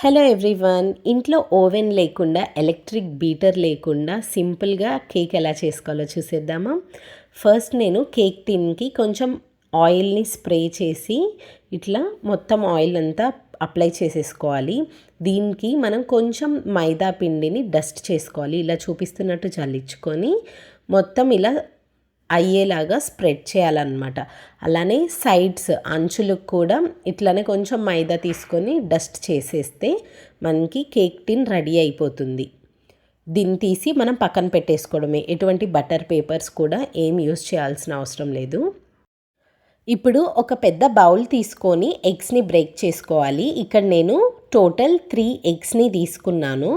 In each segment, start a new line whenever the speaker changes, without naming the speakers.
Hello everyone ఇంట్లో oven లేకుండా electric beater లేకుండా సింపుల్గా కేక్ ఎలా చేసుకోవాలో చూసేద్దామా? ఫస్ట్ నేను కేక్ టిన్కి కొంచెం ఆయిల్ని స్ప్రే చేసి ఇట్లా మొత్తం ఆయిల్ అంతా అప్లై చేసేసుకోవాలి. దీనికి మనం కొంచెం మైదా పిండిని డస్ట్ చేసుకోవాలి. ఇలా చూపిస్తున్నట్టు చల్లించుకొని మొత్తం ఇలా అయ్యేలాగా స్ప్రెడ్ చేయాలన్నమాట. అలానే సైడ్స్ అంచులకు కూడా ఇట్లానే కొంచెం మైదా తీసుకొని డస్ట్ చేసేస్తే మనకి కేక్ టిన్ రెడీ అయిపోతుంది. దీన్ని తీసి మనం పక్కన పెట్టేసుకోవడమే. ఎటువంటి బటర్ పేపర్స్ కూడా ఏం యూస్ చేయాల్సిన అవసరం లేదు. ఇప్పుడు ఒక పెద్ద బౌల్ తీసుకొని ఎగ్స్ని బ్రేక్ చేసుకోవాలి. ఇక్కడ నేను టోటల్ త్రీ ఎగ్స్ని తీసుకున్నాను.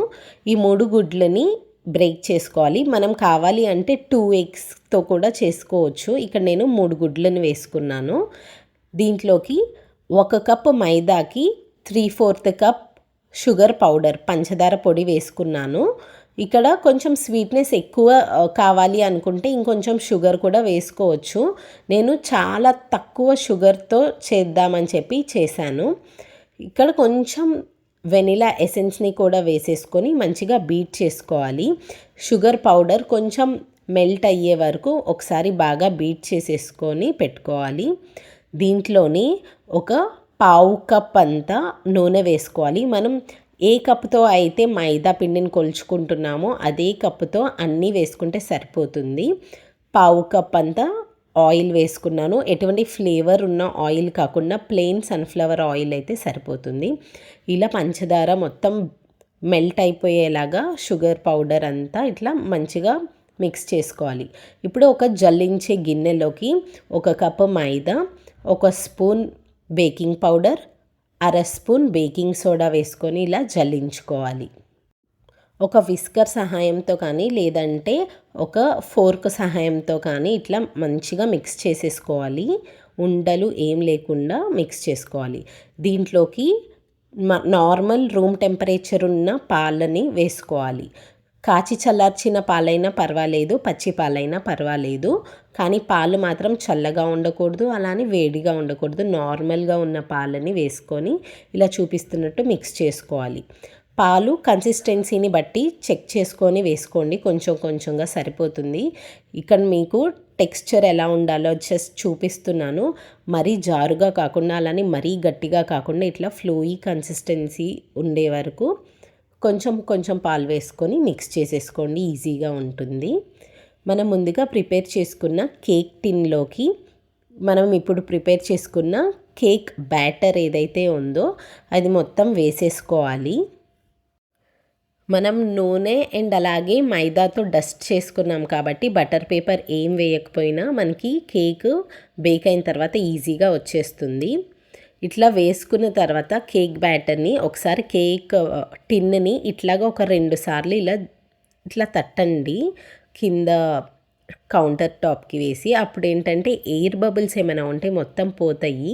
ఈ మూడు గుడ్లని బ్రేక్ చేసుకోవాలి. మనం కావాలి అంటే టూ ఎగ్స్తో కూడా చేసుకోవచ్చు. ఇక్కడ నేను మూడు గుడ్లను వేసుకున్నాను. దీంట్లోకి ఒక cup మైదాకి three fourth cup sugar powder పంచదార పొడి వేసుకున్నాను. ఇక్కడ కొంచెం స్వీట్నెస్ ఎక్కువ కావాలి అనుకుంటే ఇంకొంచెం షుగర్ కూడా వేసుకోవచ్చు. నేను చాలా తక్కువ షుగర్తో చేద్దామని చెప్పి చేశాను. ఇక్కడ కొంచెం వెనిలా ఎసెన్స్ని కూడా వేసేసుకొని మంచిగా బీట్ చేసుకోవాలి. షుగర్ పౌడర్ కొంచెం మెల్ట్ అయ్యే వరకు ఒకసారి బాగా బీట్ చేసేసుకొని పెట్టుకోవాలి. దీంట్లోని ఒక పావు కప్ అంతా నూనె వేసుకోవాలి. మనం ఏ కప్తో అయితే మైదా పిండిని కొలుచుకుంటున్నామో అదే కప్పుతో అన్నీ వేసుకుంటే సరిపోతుంది. పావు కప్ అంతా ఆయిల్ వేసుకున్నాను. ఎటువంటి ఫ్లేవర్ ఉన్న ఆయిల్ కాకుండా ప్లెయిన్ సన్ఫ్లవర్ ఆయిల్ అయితే సరిపోతుంది. ఇలా పంచదార మొత్తం మెల్ట్ అయిపోయేలాగా షుగర్ పౌడర్ అంతా ఇట్లా మంచిగా మిక్స్ చేసుకోవాలి. ఇప్పుడు ఒక జల్లించే గిన్నెలోకి ఒక కప్పు మైదా ఒక స్పూన్ బేకింగ్ పౌడర్ అర స్పూన్ బేకింగ్ సోడా వేసుకొని ఇలా జల్లించుకోవాలి. ఒక విస్కర్ సహాయంతో కానీ లేదంటే ఒక ఫోర్క్ సహాయంతో కానీ ఇట్లా మంచిగా మిక్స్ చేసేసుకోవాలి. ఉండలు ఏం లేకుండా మిక్స్ చేసుకోవాలి. దీంట్లోకి నార్మల్ రూమ్ టెంపరేచర్ ఉన్న పాలని వేసుకోవాలి. కాచి చల్లార్చిన పాలైనా పర్వాలేదు పచ్చి పాలైనా పర్వాలేదు. కానీ పాలు మాత్రం చల్లగా ఉండకూడదు అలానే వేడిగా ఉండకూడదు. నార్మల్గా ఉన్న పాలని వేసుకొని ఇలా చూపిస్తున్నట్టు మిక్స్ చేసుకోవాలి. పాలు కన్సిస్టెన్సీని బట్టి చెక్ చేసుకొని వేసుకోండి. కొంచెం కొంచెంగా సరిపోతుంది. ఇక్కడ మీకు టెక్స్చర్ ఎలా ఉండాలో జస్ట్ చూపిస్తున్నాను. మరీ జారుగా కాకుండా అలానే మరీ గట్టిగా కాకుండా ఇట్లా ఫ్లూయీ కన్సిస్టెన్సీ ఉండే వరకు కొంచెం కొంచెం పాలు వేసుకొని మిక్స్ చేసేసుకోండి. ఈజీగా ఉంటుంది. మనం ముందుగా ప్రిపేర్ చేసుకున్న కేక్ టిన్లోకి మనం ఇప్పుడు ప్రిపేర్ చేసుకున్న కేక్ బ్యాటర్ ఏదైతే ఉందో అది మొత్తం వేసేసుకోవాలి. మనం నూనె అండ్ అలాగే మైదాతో డస్ట్ చేసుకున్నాం కాబట్టి బటర్ పేపర్ ఏం వేయకపోయినా మనకి కేక్ బేక్ అయిన తర్వాత ఈజీగా వచ్చేస్తుంది. ఇట్లా వేసుకున్న తర్వాత కేక్ బ్యాటర్ని ఒకసారి కేక్ టిన్ని ఇట్లాగా ఒక రెండు సార్లు ఇలా ఇట్లా తట్టండి. కింద కౌంటర్ టాప్కి వేసి అప్పుడు ఏంటంటే ఎయిర్ బబుల్స్ ఏమైనా ఉంటే మొత్తం పోతాయి.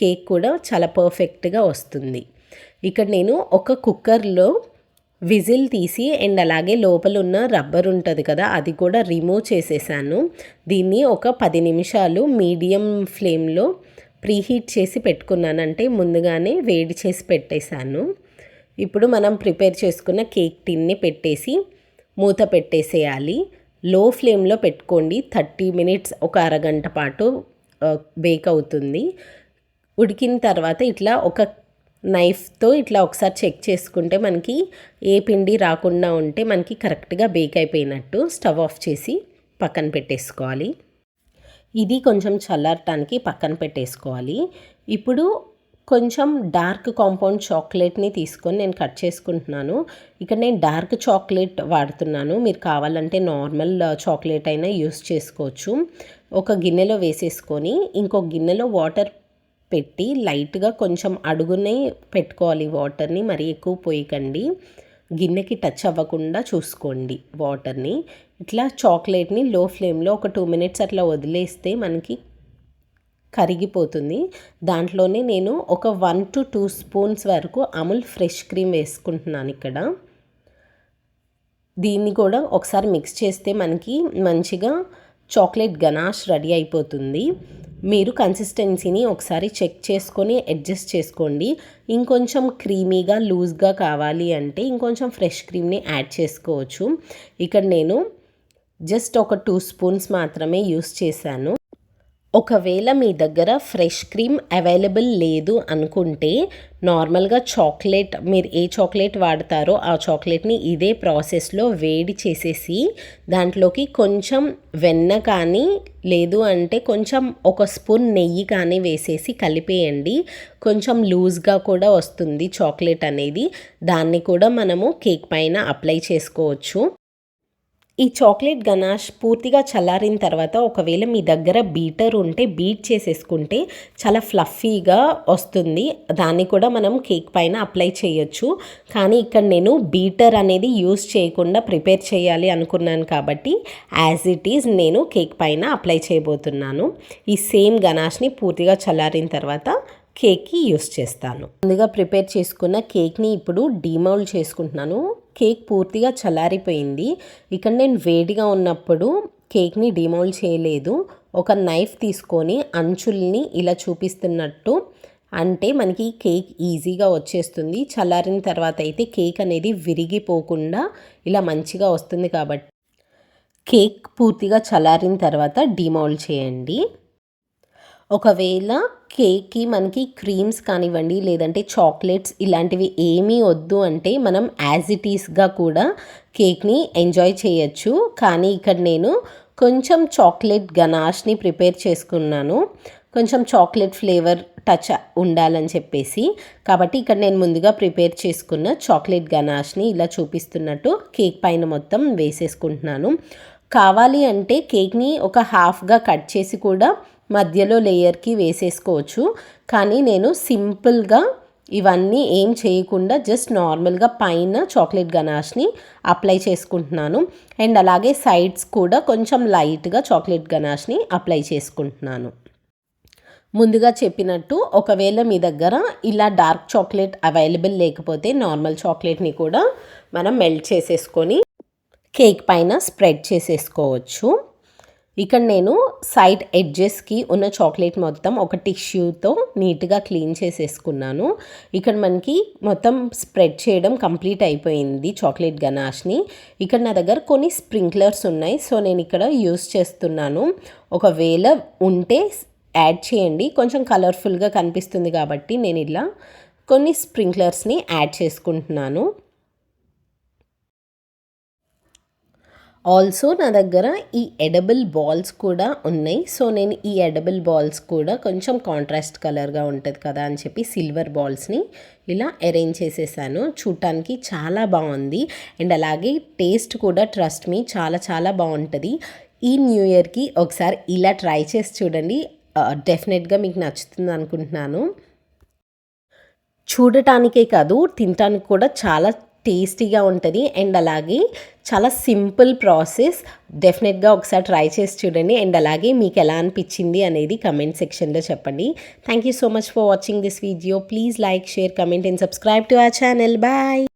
కేక్ కూడా చాలా పర్ఫెక్ట్గా వస్తుంది. ఇక్కడ నేను ఒక కుక్కర్లో విజిల్ తీసి అండ్ అలాగే లోపల ఉన్న రబ్బర్ ఉంటుంది కదా అది కూడా రిమూవ్ చేసేసాను. దీన్ని ఒక పది నిమిషాలు మీడియం ఫ్లేమ్లో ప్రీహీట్ చేసి పెట్టుకున్నాను. అంటే ముందుగానే వేడి చేసి పెట్టేశాను. ఇప్పుడు మనం ప్రిపేర్ చేసుకున్న కేక్ టిన్ని పెట్టేసి మూత పెట్టేసేయాలి. లో ఫ్లేమ్లో పెట్టుకోండి. థర్టీ మినిట్స్ ఒక అరగంట పాటు బేక్ అవుతుంది. ఉడికిన తర్వాత ఇట్లా ఒక నైఫ్తో ఇట్లా ఒకసారి చెక్ చేసుకుంటే మనకి ఏ పిండి రాకుండా ఉంటే మనకి కరెక్ట్గా బేక్ అయిపోయినట్టు స్టవ్ ఆఫ్ చేసి పక్కన పెట్టేసుకోవాలి. ఇది కొంచెం చల్లారటానికి పక్కన పెట్టేసుకోవాలి. ఇప్పుడు కొంచెం డార్క్ కాంపౌండ్ చాక్లెట్ని తీసుకొని నేను కట్ చేసుకుంటున్నాను. ఇక్కడ నేను డార్క్ చాక్లెట్ వాడుతున్నాను. మీరు కావాలంటే నార్మల్ చాక్లెట్ అయినా యూస్ చేసుకోవచ్చు. ఒక గిన్నెలో వేసేసుకొని ఇంకో గిన్నెలో వాటర్ పెట్టి లైట్గా కొంచెం అడుగునే పెట్టుకోవాలి వాటర్ని మరీ ఎక్కువ పోయకండి. గిన్నెకి టచ్ అవ్వకుండా చూసుకోండి వాటర్ని. ఇట్లా చాక్లెట్ని లో ఫ్లేమ్లో ఒక టూ మినిట్స్ అట్లా వదిలేస్తే మనకి కరిగిపోతుంది. దాంట్లోనే నేను ఒక వన్ టు టూ స్పూన్స్ వరకు అమూల్ ఫ్రెష్ క్రీమ్ వేసుకుంటున్నాను ఇక్కడ. దీన్ని కూడా ఒకసారి మిక్స్ చేస్తే మనకి మంచిగా చాక్లెట్ గనాష్ రెడీ అయిపోతుంది. మీరు కన్సిస్టెన్సీని ఒకసారి చెక్ చేసుకొని అడ్జస్ట్ చేసుకోండి. ఇంకొంచెం క్రీమీగా లూజ్గా కావాలి అంటే ఇంకొంచెం ఫ్రెష్ క్రీమ్ని యాడ్ చేసుకోవచ్చు. ఇక్కడ నేను జస్ట్ ఒక టూ స్పూన్స్ మాత్రమే యూస్ చేశాను. ఒకవేళ మీ దగ్గర ఫ్రెష్ క్రీమ్ అవైలబుల్ లేదు అనుకుంటే నార్మల్గా చాక్లెట్ మీరు ఏ చాక్లెట్ వాడతారో ఆ చాక్లెట్ని ఇదే ప్రాసెస్లో వేడి చేసేసి దాంట్లోకి కొంచెం వెన్న కానీ లేదు అంటే కొంచెం ఒక స్పూన్ నెయ్యి కానీ వేసేసి కలిపేయండి. కొంచెం లూజ్గా కూడా వస్తుంది చాక్లెట్ అనేది. దాన్ని కూడా మనము కేక్ పైన అప్లై చేసుకోవచ్చు. ఈ చాక్లెట్ గనాష్ పూర్తిగా చల్లారిన తర్వాత ఒకవేళ మీ దగ్గర బీటర్ ఉంటే బీట్ చేసేసుకుంటే చాలా ఫ్లఫీగా వస్తుంది. దాన్ని కూడా మనం కేక్ పైన అప్లై చేయొచ్చు. కానీ ఇక్కడ నేను బీటర్ అనేది యూస్ చేయకుండా ప్రిపేర్ చేయాలి అనుకున్నాను కాబట్టి యాజ్ ఇట్ ఈజ్ నేను కేక్ పైన అప్లై చేయబోతున్నాను. ఈ సేమ్ గనాష్ని పూర్తిగా చల్లారిన తర్వాత కేక్కి యూస్ చేస్తాను. ముందుగా ప్రిపేర్ చేసుకున్న కేక్ని ఇప్పుడు డీమౌల్డ్ చేసుకుంటున్నాను. కేక్ పూర్తిగా చల్లారిపోయింది. ఇక్కడ నేను వేడిగా ఉన్నప్పుడు కేక్ని డిమోల్డ్ చేయలేదు. ఒక నైఫ్ తీసుకొని అంచుల్ని ఇలా చూపిస్తున్నట్టు. అంటే మనకి కేక్ ఈజీగా వచ్చేస్తుంది. చల్లారిన తర్వాత అయితే కేక్ అనేది విరిగిపోకుండా ఇలా మంచిగా వస్తుంది కాబట్టి. కేక్ పూర్తిగా చల్లారిన తర్వాత డిమోల్డ్ చేయండి. ఒకవేళ కేక్కి మనకి క్రీమ్స్ కానివ్వండి లేదంటే చాక్లెట్స్ ఇలాంటివి ఏమీ వద్దు అంటే మనం యాజ్ ఇట్ ఈస్గా కూడా కేక్ని ఎంజాయ్ చేయొచ్చు. కానీ ఇక్కడ నేను కొంచెం చాక్లెట్ గనాష్ని ప్రిపేర్ చేసుకున్నాను. కొంచెం చాక్లెట్ ఫ్లేవర్ టచ్ ఉండాలని చెప్పేసి. కాబట్టి ఇక్కడ నేను ముందుగా ప్రిపేర్ చేసుకున్న చాక్లెట్ గనాష్ని ఇలా చూపిస్తున్నట్టు కేక్ పైన మొత్తం వేసేసుకుంటున్నాను. కావాలి అంటే కేక్ని ఒక హాఫ్గా కట్ చేసి కూడా మధ్యలో లేయర్కి వేసేసుకోవచ్చు. కానీ నేను సింపుల్గా ఇవన్నీ ఏం చేయకుండా జస్ట్ నార్మల్గా పైన చాక్లెట్ గనాష్ని అప్లై చేసుకుంటున్నాను. అండ్ అలాగే సైడ్స్ కూడా కొంచెం లైట్గా చాక్లెట్ గనాష్ని అప్లై చేసుకుంటున్నాను. ముందుగా చెప్పినట్టు ఒకవేళ మీ దగ్గర ఇలా డార్క్ చాక్లెట్ అవైలబుల్ లేకపోతే నార్మల్ చాక్లెట్ని కూడా మనం మెల్ట్ చేసేసుకొని కేక్ పైన స్ప్రెడ్ చేసేసుకోవచ్చు. ఇక్కడ నేను సైడ్ ఎడ్జెస్కి ఉన్న చాక్లెట్ మొత్తం ఒక టిష్యూతో నీట్గా క్లీన్ చేసేసుకున్నాను. ఇక్కడ మనకి మొత్తం స్ప్రెడ్ చేయడం కంప్లీట్ అయిపోయింది చాక్లెట్ గనాష్ని ఇక్కడ నా దగ్గర కొన్ని స్ప్రింక్లర్స్ ఉన్నాయి సో నేను ఇక్కడ యూస్ చేస్తున్నాను. ఒకవేళ ఉంటే యాడ్ చేయండి. కొంచెం కలర్ఫుల్గా కనిపిస్తుంది కాబట్టి నేను ఇలా కొన్ని స్ప్రింక్లర్స్ని యాడ్ చేసుకుంటున్నాను. ఆల్సో నా దగ్గర ఈ ఎడబుల్ బాల్స్ కూడా ఉన్నాయి. సో నేను ఈ ఎడబుల్ బాల్స్ కూడా కొంచెం కాంట్రాస్ట్ కలర్గా ఉంటుంది కదా అని చెప్పి సిల్వర్ బాల్స్ని ఇలా అరేంజ్ చేసేసాను. చూడటానికి చాలా బాగుంది. అండ్ అలాగే టేస్ట్ కూడా ట్రస్ట్ మీ చాలా చాలా బాగుంటుంది. ఈ న్యూ ఇయర్కి ఒకసారి ఇలా ట్రై చేసి చూడండి. డెఫినెట్గా మీకు నచ్చుతుంది అనుకుంటున్నాను. చూడటానికే కాదు తినటానికి కూడా చాలా టేస్టీగా ఉంటుంది. అండ్ అలాగే చాలా సింపుల్ ప్రాసెస్. డెఫినెట్గా ఒకసారి ట్రై చేసి చూడండి. అండ్ అలాగే మీకు ఎలా అనిపించింది అనేది కమెంట్ సెక్షన్లో చెప్పండి. Thank you so much for watching this video please like share comment and subscribe to our channel bye